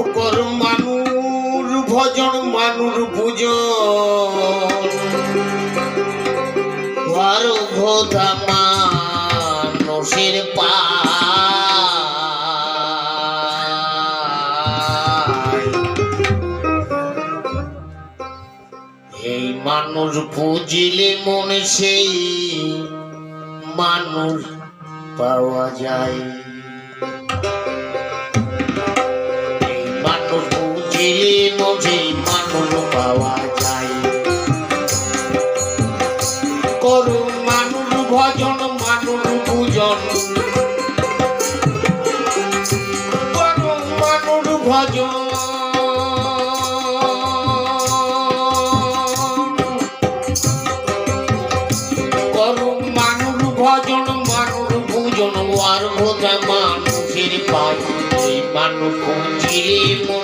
ওকর মানুর, ভজন মানুর পূজন মানুষের পায় এই মানুষ বুঝিলে মনে সেই মানুষ পাওয়া যায়। বুঝিলে মনে মানুষ পাওয়া যায়। করু মানুষ, ভজন মানুষ পূজন করু মানুষ, ভজন। করু মানুষ, ভজন মানুষ পূজন আর ভোজা মানুষের পায় মানুষ বুঝিলে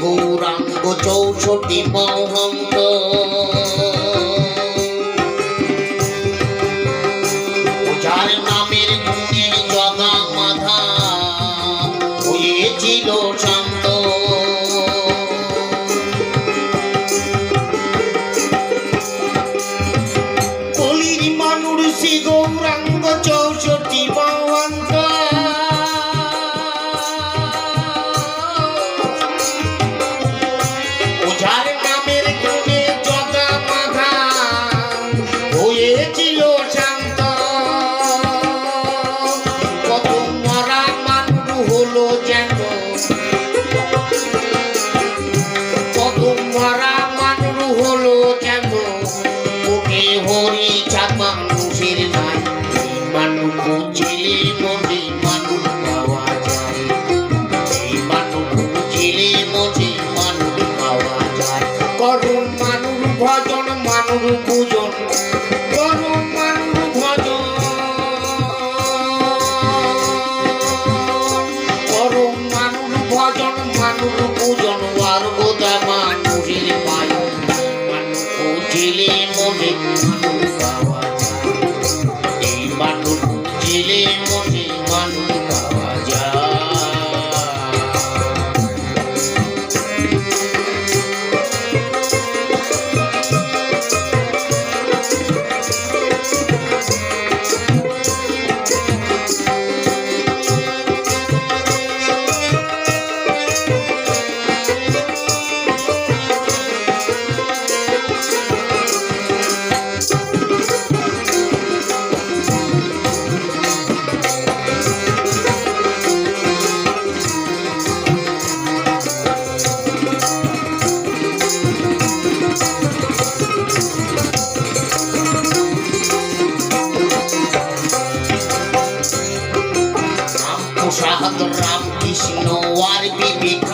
গৌরাঙ্গ চৌষট্টি মহন্ত মানুষ পূজন করুণ মানুষ ভজন করুণ মানুষ ভজন আর